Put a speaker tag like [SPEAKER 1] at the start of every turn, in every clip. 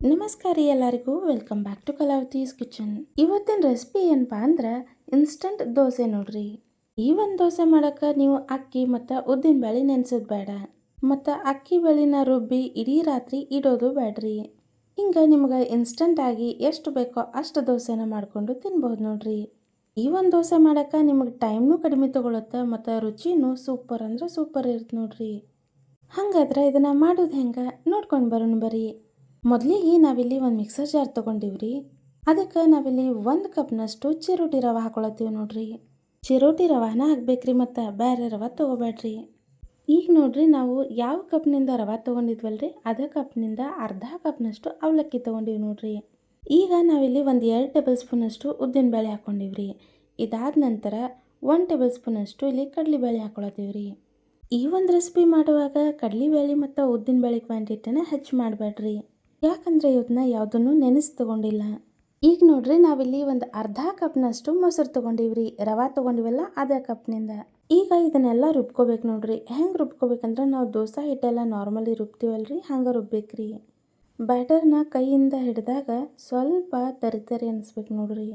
[SPEAKER 1] ನಮಸ್ಕಾರ ಎಲ್ಲರಿಗೂ. Welcome back to Kalavathi's kitchen ಇವತ್ತಿನ ರೆಸಿಪಿ ಏನಪ್ಪ ಅಂದ್ರೆ ಇನ್ಸ್ಟಂಟ್ ದೋಸೆ ನೋಡ್ರಿ. ಈ ಒಂದು ದೋಸೆ ಮಾಡಕ್ಕೆ ನೀವು ಅಕ್ಕಿ ಮತ್ತು ಉದ್ದಿನ ಬೇಳೆ ನೆನೆಸೋದು ಬೇಡ. ಮತ್ತು ಅಕ್ಕಿ ಬೇಳಿನ ರುಬ್ಬಿ ಇಡೀ ರಾತ್ರಿ ಇಡೋದು ಬೇಡ್ರಿ. ಹಿಂಗೆ ನಿಮ್ಗೆ ಇನ್ಸ್ಟಂಟ್ ಆಗಿ ಎಷ್ಟು ಬೇಕೋ ಅಷ್ಟು ದೋಸೆನ ಮಾಡಿಕೊಂಡು ತಿನ್ಬೋದು ನೋಡ್ರಿ. ಈ ಒಂದು ದೋಸೆ ಮಾಡಕ್ಕೆ ನಿಮಗೆ ಟೈಮ್ನೂ ಕಡಿಮೆ ತೊಗೊಳುತ್ತೆ ಮತ್ತು ರುಚಿನೂ ಸೂಪರ್ ಅಂದ್ರೆ ಸೂಪರ್ ಇರುತ್ತೆ ನೋಡ್ರಿ. ಹಂಗಾದ್ರೆ ಇದನ್ನು ಮಾಡೋದು ಹೆಂಗೆ ನೋಡ್ಕೊಂಡು ಬರೋಣ ಬರ್ರಿ ಮೊದಲಿಗೆ ನಾವಿಲ್ಲಿ ಒಂದು ಮಿಕ್ಸರ್ ಜಾರ್ ತೊಗೊಂಡಿವ್ರಿ. ಅದಕ್ಕೆ ನಾವಿಲ್ಲಿ ಒಂದು ಕಪ್ನಷ್ಟು ಚಿರೋಟಿ ರವೆ ಹಾಕೊಳತ್ತೀವಿ ನೋಡ್ರಿ. ಚಿರೋಟಿ ರವಾನ ಹಾಕ್ಬೇಕ್ರಿ ಮತ್ತು ಬೇರೆ ರವೆ ತೊಗೋಬೇಡ್ರಿ. ಈಗ ನೋಡ್ರಿ ನಾವು ಯಾವ ಕಪ್ನಿಂದ ರವೆ ತೊಗೊಂಡಿದ್ವಲ್ರಿ? ಅದೇ ಕಪ್ನಿಂದ ಅರ್ಧ ಕಪ್ನಷ್ಟು ಅವಲಕ್ಕಿ ತೊಗೊಂಡಿವಿ ನೋಡ್ರಿ. ಈಗ ನಾವಿಲ್ಲಿ ಒಂದು ಎರಡು ಟೇಬಲ್ ಸ್ಪೂನಷ್ಟು ಉದ್ದಿನಬೇಳೆ ಹಾಕ್ಕೊಂಡಿವ್ರಿ ಇದಾದ ನಂತರ ಒನ್ ಟೇಬಲ್ ಸ್ಪೂನಷ್ಟು ಇಲ್ಲಿ ಕಡಲೆಬೇಳೆ ಹಾಕೊಳತ್ತೀವಿ ರೀ ಈ ಒಂದು ರೆಸಿಪಿ ಮಾಡುವಾಗ ಕಡಲೆಬೇಳೆ ಮತ್ತು ಉದ್ದಿನಬೇಳೆ ಕ್ವಾಂಟಿಟಿನ ಹೆಚ್ಚು ಮಾಡಬೇಡ್ರಿ ಯಾಕಂದರೆ ಇವತ್ತನ್ನ ಯಾವುದನ್ನು ನೆನೆಸಿ ತೊಗೊಂಡಿಲ್ಲ ಈಗ ನೋಡ್ರಿ ನಾವಿಲ್ಲಿ ಒಂದು ಅರ್ಧ ಕಪ್ನಷ್ಟು ಮೊಸರು ತೊಗೊಂಡಿವ್ರಿ, ರವಾ ತೊಗೊಂಡಿವಲ್ಲ ಅದೇ ಕಪ್ನಿಂದ. ಈಗ ಇದನ್ನೆಲ್ಲ ರುಬ್ಕೋಬೇಕು ನೋಡ್ರಿ. ಹೆಂಗೆ ರುಬ್ಕೋಬೇಕಂದ್ರೆ ನಾವು ದೋಸೆ ಹಿಟ್ಟೆಲ್ಲ ನಾರ್ಮಲಿ ರುಬ್ತೀವಲ್ರಿ, ಹಂಗೆ ರುಬ್ಬೇಕ್ರಿ. ಬ್ಯಾಟರ್ನ ಕೈಯಿಂದ ಹಿಡಿದಾಗ ಸ್ವಲ್ಪ ತರಿ ತರಿ ಅನಿಸ್ಬೇಕು ನೋಡ್ರಿ.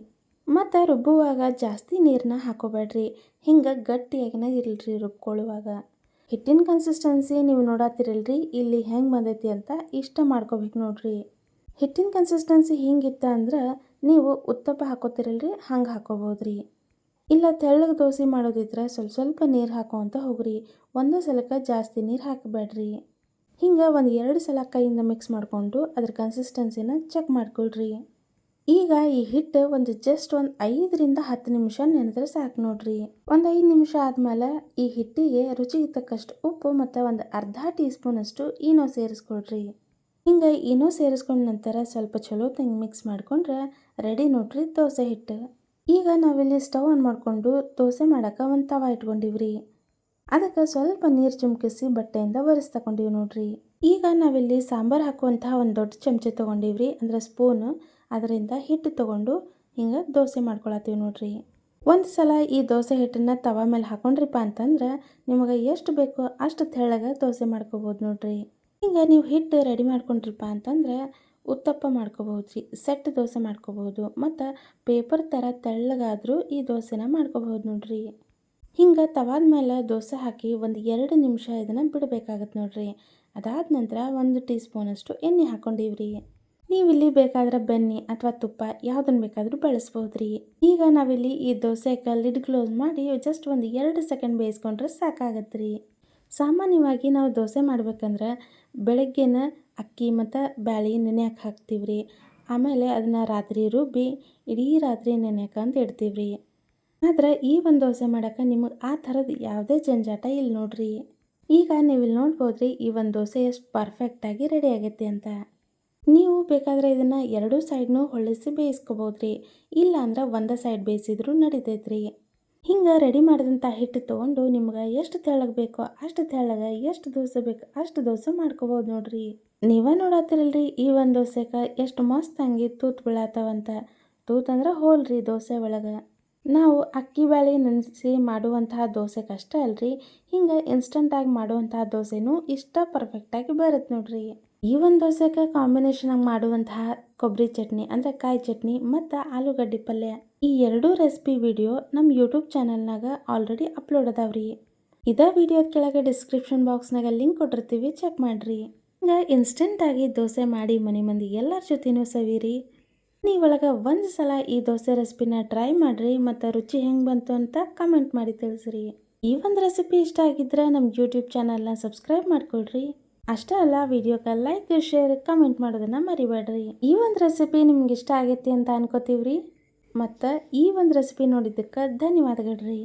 [SPEAKER 1] ಮತ್ತು ರುಬ್ಬುವಾಗ ಜಾಸ್ತಿ ನೀರನ್ನ ಹಾಕೋಬೇಡ್ರಿ ಹಿಂಗೆ ಗಟ್ಟಿಯಾಗಿನ ಇರಲ್ರಿ ರುಬ್ಕೊಳ್ಳುವಾಗ. ಹಿಟ್ಟಿನ ಕನ್ಸಿಸ್ಟೆನ್ಸಿ ನೀವು ನೋಡತ್ತಿರಲ್ರಿ ಇಲ್ಲಿ ಹೆಂಗೆ ಬಂದೈತಿ ಅಂತ ಇಷ್ಟ ಮಾಡ್ಕೋಬೇಕು ನೋಡ್ರಿ. ಹಿಟ್ಟಿನ ಕನ್ಸಿಸ್ಟೆನ್ಸಿ ಹಿಂಗಿತ್ತ ಅಂದ್ರೆ ನೀವು ಉತ್ತಪ್ಪ ಹಾಕೋತಿರಲ್ರಿ, ಹಂಗೆ ಹಾಕೋಬೋದ್ರಿ. ಇಲ್ಲ ತೆಳ್ಳಗೆ ದೋಸೆ ಮಾಡೋದಿದ್ರೆ ಸ್ವಲ್ಪ ಸ್ವಲ್ಪ ನೀರು ಹಾಕೋ ಅಂತ ಹೋಗ್ರಿ, ಒಂದು ಸಲಕ್ಕೆ ಜಾಸ್ತಿ ನೀರು ಹಾಕಬೇಡ್ರಿ. ಹಿಂಗೆ ಒಂದು ಎರಡು ಸಲ ಕೈಯಿಂದ ಮಿಕ್ಸ್ ಮಾಡಿಕೊಂಡು ಅದ್ರ ಕನ್ಸಿಸ್ಟೆನ್ಸಿನ ಚೆಕ್ ಮಾಡ್ಕೊಳ್ರಿ. ಈಗ ಈ ಹಿಟ್ಟು ಒಂದು ಜಸ್ಟ್ ಒಂದು ಐದರಿಂದ ಹತ್ತು ನಿಮಿಷ ನೆನೆದ್ರೆ ಸಾಕು ನೋಡ್ರಿ. ಒಂದು ಐದು ನಿಮಿಷ ಆದಮೇಲೆ ಈ ಹಿಟ್ಟಿಗೆ ರುಚಿಗೆ ತಕ್ಕಷ್ಟು ಉಪ್ಪು ಮತ್ತು ಒಂದು ಅರ್ಧ ಟೀ ಸ್ಪೂನಷ್ಟು ಈನೋ ಸೇರಿಸ್ಕೊಳ್ರಿ. ಹಿಂಗೆ ಈನೋ ಸೇರಿಸ್ಕೊಂಡ ನಂತರ ಸ್ವಲ್ಪ ಚಲೋ ತಂಗಿ ಮಿಕ್ಸ್ ಮಾಡ್ಕೊಂಡ್ರೆ ರೆಡಿ ನೋಡ್ರಿ ದೋಸೆ ಹಿಟ್ಟು ಈಗ ನಾವಿಲ್ಲಿ ಸ್ಟವ್ ಆನ್ ಮಾಡಿಕೊಂಡು ದೋಸೆ ಮಾಡೋಕೆ ಒಂದು ತವ ಇಟ್ಕೊಂಡಿವ್ರಿ. ಅದಕ್ಕೆ ಸ್ವಲ್ಪ ನೀರು ಚುಮ್ಕಿಸಿ ಬಟ್ಟೆಯಿಂದ ಒರೆಸಿ ತಗೊಂಡಿವಿ ನೋಡ್ರಿ. ಈಗ ನಾವಿಲ್ಲಿ ಸಾಂಬಾರು ಹಾಕುವಂತಹ ಒಂದು ದೊಡ್ಡ ಚಮಚ ತೊಗೊಂಡಿವ್ರಿ, ಅಂದರೆ ಸ್ಪೂನು ಅದರಿಂದ ಹಿಟ್ಟು ತೊಗೊಂಡು ಹಿಂಗೆ ದೋಸೆ ಮಾಡ್ಕೊಳತ್ತೀವಿ ನೋಡ್ರಿ. ಒಂದು ಸಲ ಈ ದೋಸೆ ಹಿಟ್ಟನ್ನು ತವ ಮೇಲೆ ಹಾಕೊಂಡ್ರಿಪ್ಪ ಅಂತಂದ್ರೆ ನಿಮಗೆ ಎಷ್ಟು ಬೇಕೋ ಅಷ್ಟು ತೆಳ್ಳಗೆ ದೋಸೆ ಮಾಡ್ಕೋಬೋದು ನೋಡ್ರಿ. ಹಿಂಗೆ ನೀವು ಹಿಟ್ಟು ರೆಡಿ ಮಾಡ್ಕೊಂಡ್ರಿಪ್ಪ ಅಂತಂದ್ರೆ ಉತ್ತಪ್ಪ ಮಾಡ್ಕೋಬೋದು ರೀ, ಸೆಟ್ ದೋಸೆ ಮಾಡ್ಕೋಬೋದು ಮತ್ತು ಪೇಪರ್ ಥರ ತೆಳ್ಳಗಾದರೂ ಈ ದೋಸೆನ ಮಾಡ್ಕೋಬೋದು ನೋಡ್ರಿ. ಹಿಂಗೆ ತವಾದ ಮೇಲೆ ದೋಸೆ ಹಾಕಿ ಒಂದು ಎರಡು ನಿಮಿಷ ಇದನ್ನು ಬಿಡಬೇಕಾಗತ್ತೆ ನೋಡ್ರಿ. ಅದಾದ ನಂತರ ಒಂದು ಟೀ ಸ್ಪೂನಷ್ಟು ಎಣ್ಣೆ ಹಾಕ್ಕೊಂಡಿವ್ರಿ ನೀವು ಇಲ್ಲಿ ಬೇಕಾದ್ರೆ ಬೆನ್ನಿ ಅಥವಾ ತುಪ್ಪ ಯಾವುದನ್ನು ಬೇಕಾದರೂ ಬಳಸ್ಬೋದು ರೀ ಈಗ ನಾವಿಲ್ಲಿ ಈ ದೋಸೆ ಲಿಡ್ ಕ್ಲೋಸ್ ಮಾಡಿ ಜಸ್ಟ್ ಒಂದು ಎರಡು ಸೆಕೆಂಡ್ ಬೇಯಿಸ್ಕೊಂಡ್ರೆ ಸಾಕಾಗತ್ತೆ ರೀ ಸಾಮಾನ್ಯವಾಗಿ ನಾವು ದೋಸೆ ಮಾಡ್ಬೇಕಂದ್ರೆ ಬೆಳಗ್ಗೆನ ಅಕ್ಕಿ ಮತ್ತು ಬ್ಯಾಳಿ ನೆನೆಯಕ್ಕೆ ಹಾಕ್ತೀವಿ ರೀ ಆಮೇಲೆ ಅದನ್ನು ರಾತ್ರಿ ರುಬ್ಬಿ ಇಡೀ ರಾತ್ರಿ ನೆನೆಯಕ್ಕೆ ಅಂತ ಇಡ್ತೀವಿ ರೀ ಆದ್ರೆ ಈ ಒಂದು ದೋಸೆ ಮಾಡೋಕ್ಕೆ ನಿಮಗೆ ಆ ಥರದ್ದು ಯಾವುದೇ ಜಂಜಾಟ ಇಲ್ಲಿ ನೋಡ್ರಿ ಈಗ ನೀವು ಇಲ್ಲಿ ನೋಡ್ಬೋದು ರೀ ಈ ಒಂದು ದೋಸೆ ಎಷ್ಟು ಪರ್ಫೆಕ್ಟಾಗಿ ರೆಡಿ ಆಗೈತೆ ಅಂತ. ನೀವು ಬೇಕಾದರೆ ಇದನ್ನು ಎರಡೂ ಸೈಡ್ನೂ ಹೊಳಿಸಿ ಬೇಯಿಸ್ಕೋಬೋದು ರೀ ಇಲ್ಲ ಅಂದ್ರೆ ಒಂದೇ ಸೈಡ್ ಬೇಯಿಸಿದ್ರೂ ರೀ ಹಿಂಗೆ ರೆಡಿ ಮಾಡಿದಂಥ ಹಿಟ್ಟು ತೊಗೊಂಡು ನಿಮ್ಗೆ ಎಷ್ಟು ತೆಳ್ಳಗೆ ಬೇಕೋ ಅಷ್ಟು ತೆಳ್ಳಗೆ, ಎಷ್ಟು ದೋಸೆ ಬೇಕು ಅಷ್ಟು ದೋಸೆ ಮಾಡ್ಕೋಬೋದು ನೋಡ್ರಿ. ನೀವೇ ನೋಡತ್ತಿರಲ್ರಿ ಈ ಒಂದು ದೋಸೆಗೆ ಎಷ್ಟು ಮಸ್ತ್ ಹಂಗೆ ತೂತು ಬೀಳತ್ತವಂತ ತೂತಂದ್ರೆ ಹೋಲ್ರಿ ದೋಸೆ ಒಳಗೆ. ನಾವು ಅಕ್ಕಿ ಬೇಳೆ ನೆನೆಸಿ ಮಾಡುವಂತಹ ದೋಸೆ ಕಷ್ಟ ಅಲ್ರಿ? ಹಿಂಗೆ ಇನ್ಸ್ಟಂಟಾಗಿ ಮಾಡುವಂತಹ ದೋಸೆನೂ ಇಷ್ಟ ಪರ್ಫೆಕ್ಟಾಗಿ ಬರುತ್ತೆ ನೋಡ್ರಿ. ಈ ಒಂದು ದೋಸೆಗೆ ಕಾಂಬಿನೇಷನಾಗಿ ಮಾಡುವಂತಹ ಕೊಬ್ಬರಿ ಚಟ್ನಿ ಅಂದರೆ ಕಾಯಿ ಚಟ್ನಿ ಮತ್ತು ಆಲೂಗಡ್ಡೆ ಪಲ್ಯ. ಈ ಎರಡೂ ರೆಸಿಪಿ ವಿಡಿಯೋ ನಮ್ಮ ಯೂಟ್ಯೂಬ್ ಚಾನಲ್ನಾಗ ಆಲ್ರೆಡಿ ಅಪ್ಲೋಡ್ ಅದಾವ್ರಿ. ಇದೇ ವಿಡಿಯೋ ಕೆಳಗೆ ಡಿಸ್ಕ್ರಿಪ್ಷನ್ ಬಾಕ್ಸ್ನಾಗ ಲಿಂಕ್ ಕೊಟ್ಟಿರ್ತೀವಿ ಚೆಕ್ ಮಾಡಿರಿ. ಹಿಂಗೆ ಇನ್ಸ್ಟೆಂಟಾಗಿ ದೋಸೆ ಮಾಡಿ ಮನೆ ಮಂದಿ ಎಲ್ಲರ ಜೊತೆನೂ ಸವಿರಿ. ನೀವೊಳಗೆ ಒಂದು ಸಲ ಈ ದೋಸೆ ರೆಸಿಪಿನ ಟ್ರೈ ಮಾಡಿರಿ, ಮತ್ತು ರುಚಿ ಹೆಂಗೆ ಬಂತು ಅಂತ ಕಮೆಂಟ್ ಮಾಡಿ ತಿಳಿಸ್ರಿ. ಈ ಒಂದು ರೆಸಿಪಿ ಇಷ್ಟ ಆಗಿದ್ರೆ ನಮ್ಮ ಯೂಟ್ಯೂಬ್ ಚಾನಲ್ನ ಸಬ್ಸ್ಕ್ರೈಬ್ ಮಾಡ್ಕೊಳ್ರಿ. ಅಷ್ಟೇ ಅಲ್ಲ ವಿಡಿಯೋಕ್ಕೆ ಲೈಕ್ ಶೇರ್ ಕಮೆಂಟ್ ಮಾಡೋದನ್ನು ಮರಿಬೇಡ್ರಿ. ಈ ಒಂದು ರೆಸಿಪಿ ನಿಮ್ಗೆ ಇಷ್ಟ ಆಗೈತಿ ಅಂತ ಅನ್ಕೋತೀವ್ರಿ? ಮತ್ತು ಈ ಒಂದು ರೆಸಿಪಿ ನೋಡಿದ್ದಕ್ಕೆ ಧನ್ಯವಾದಗಳ್ರಿ.